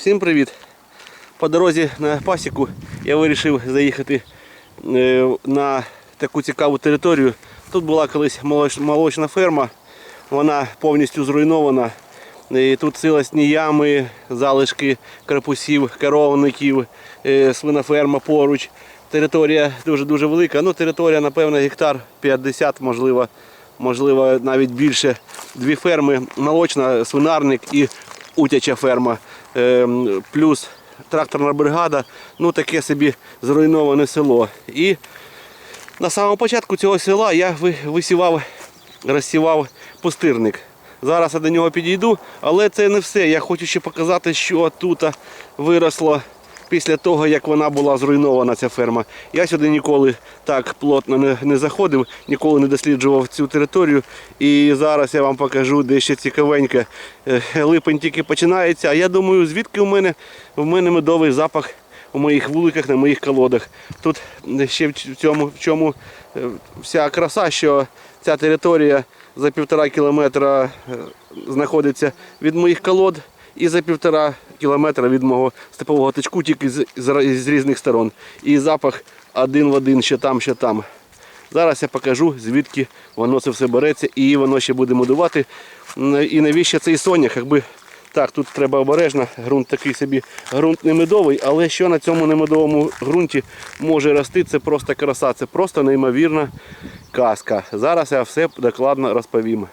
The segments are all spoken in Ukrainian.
Всім привіт! По дорозі на пасіку я вирішив заїхати е, на таку цікаву територію. Тут була колись молочна ферма, вона повністю зруйнована. І тут силосні ями, залишки крапусів, коровників, е, свиноферма поруч. Територія дуже-дуже велика. Ну, територія, напевно, гектар 50, можливо, можливо, навіть більше. Дві ферми, молочна, свинарник і утяча ферма. Ем, Плюс тракторна бригада, ну таке собі зруйноване село. І на самому початку цього села я висівав, розсівав пустирник. Зараз я до нього підійду, але це не все. Я хочу ще показати, що тут виросло після того, як вона була зруйнована, ця ферма. Я сюди ніколи так плотно не, не заходив, ніколи не досліджував цю територію. І зараз я вам покажу дещо цікавеньке. Е, Липень тільки починається, а я думаю, звідки у мене, у мене медовий запах у моїх вуликах, на моїх колодах. Тут ще в цьому, в чому е, вся краса, що ця територія за півтора кілометра е, знаходиться від моїх колод і за півтора кілометра від мого степового тичку, тільки з, з, з різних сторон. І запах один в один, що там, що там. Зараз я покажу, звідки воно це все береться і воно ще буде модувати. І навіщо цей сонях, якби так, тут треба обережно, ґрунт такий собі, ґрунт не медовий, але що на цьому немедовому ґрунті може рости, це просто краса, це просто неймовірна казка. Зараз я все докладно розповім.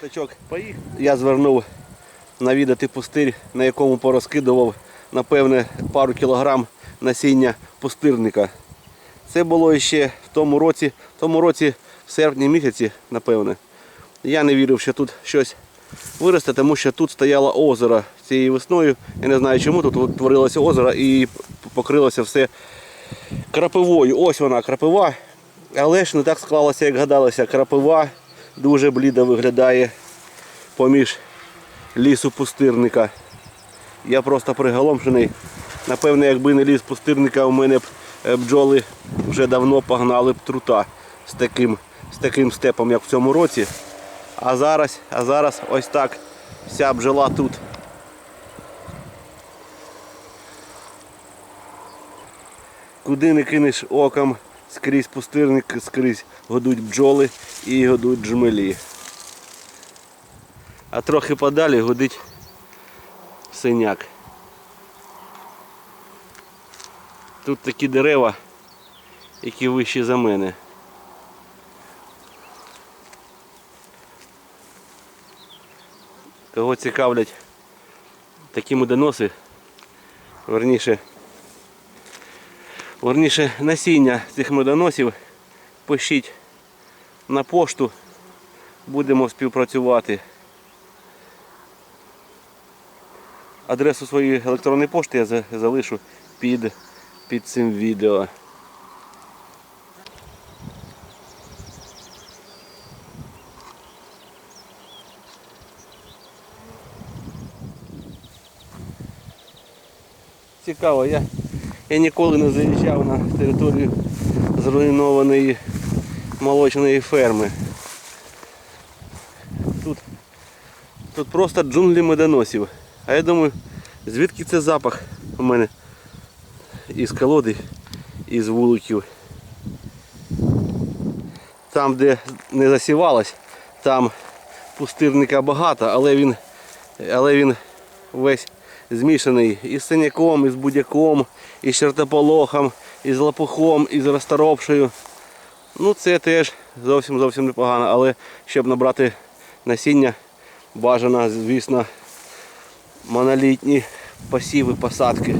П'ятачок поїхав. Я звернув навідати пустир, на якому порозкидував, напевне, пару кілограм насіння пустирника. Це було ще в тому році, в тому році, в серпні місяці, напевне. Я не вірив, що тут щось виросте, тому що тут стояло озеро цією весною. Я не знаю чому, тут утворилося озеро і покрилося все крапивою. Ось вона крапива. Але ж не так склалося, як гадалося. Крапива дуже блідо виглядає поміж лісу пустирника. Я просто приголомшений. Напевне, якби не ліс пустирника, у мене б е, бджоли вже давно погнали б трута з таким, з таким степом, як в цьому році. А зараз, а зараз ось так вся бджола тут. Куди не кинеш оком, скрізь пустирник, скрізь годуть бджоли і годуть джмелі. А трохи подалі гудить синяк. Тут такі дерева, які вищі за мене. Кого цікавлять такі медоноси, верніше, верніше насіння цих медоносів, пишіть на пошту, будемо співпрацювати. Адресу своєї електронної пошти я залишу під, під цим відео. Цікаво, я, я ніколи не заїжджав на територію зруйнованої молочної ферми. Тут, тут просто джунглі медоносів. А я думаю, звідки це запах у мене із колоди, із вуликів. Там, де не засівалось, там пустирника багато, але він, але він весь змішаний із синяком, із будяком, із чертополохом, із лопухом, із розторопшею. Ну це теж зовсім зовсім непогано, але щоб набрати насіння, бажано, звісно, монолітні посіви, посадки.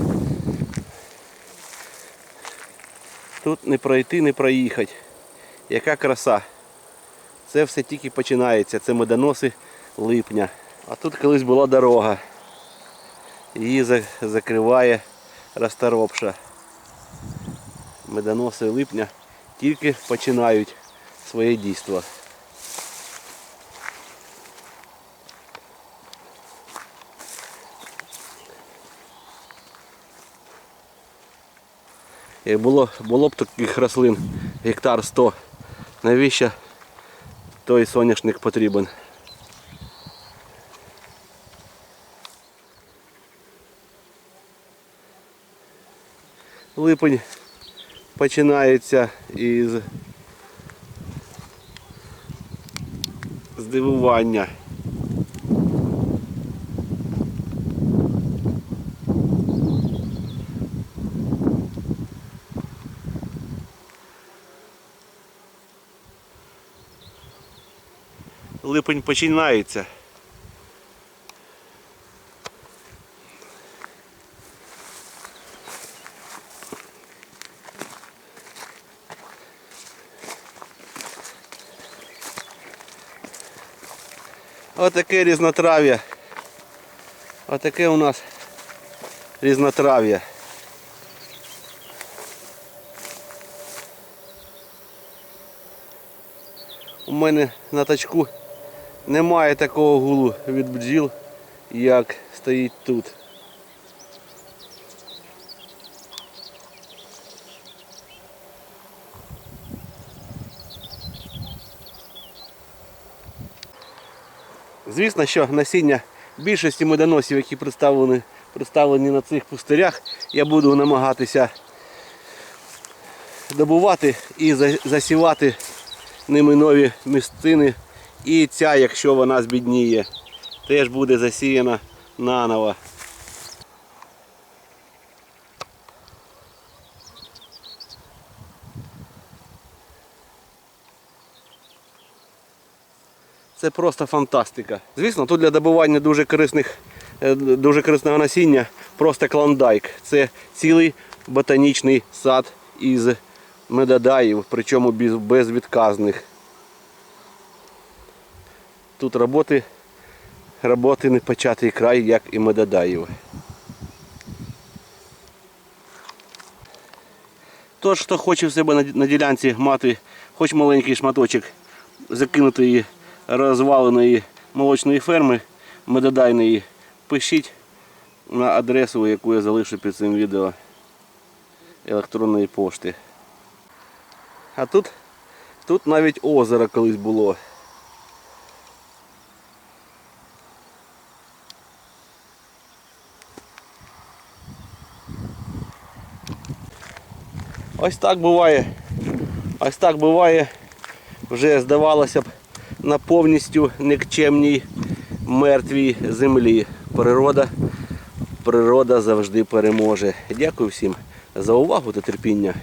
Тут не пройти, не проїхати. Яка краса. Це все тільки починається. Це медоноси липня. А тут колись була дорога. Її закриває розторопша. Медоноси липня тільки починають своє дійство. Е, було було б таких рослин гектар 100, навіщо той соняшник потрібен. Липень починається із здивування. Липень починається. Отаке різнотрав'я. Отаке у нас різнотрав'я. У мене на тачку немає такого гулу від бджіл, як стоїть тут. Звісно, що насіння більшості медоносів, які представлені, представлені на цих пустирях, я буду намагатися добувати і засівати ними нові місцини. І ця, якщо вона збідніє, теж буде засіяна наново. Це просто фантастика. Звісно, тут для добування дуже корисних, е, дуже корисного насіння просто клондайк. Це цілий ботанічний сад із медодаїв, причому без, безвідказних. Тут роботи, роботи не початий край, як і медодаїв. Тож, хто хоче в себе на- на ділянці мати хоч маленький шматочок закинутої розваленої молочної ферми медодайної, пишіть на адресу, яку я залишу під цим відео електронної пошти. А тут, тут навіть озеро колись було. Ось так буває. Ось так буває. Вже здавалося б на повністю нікчемній мертвій землі. Природа, природа завжди переможе. Дякую всім за увагу та терпіння.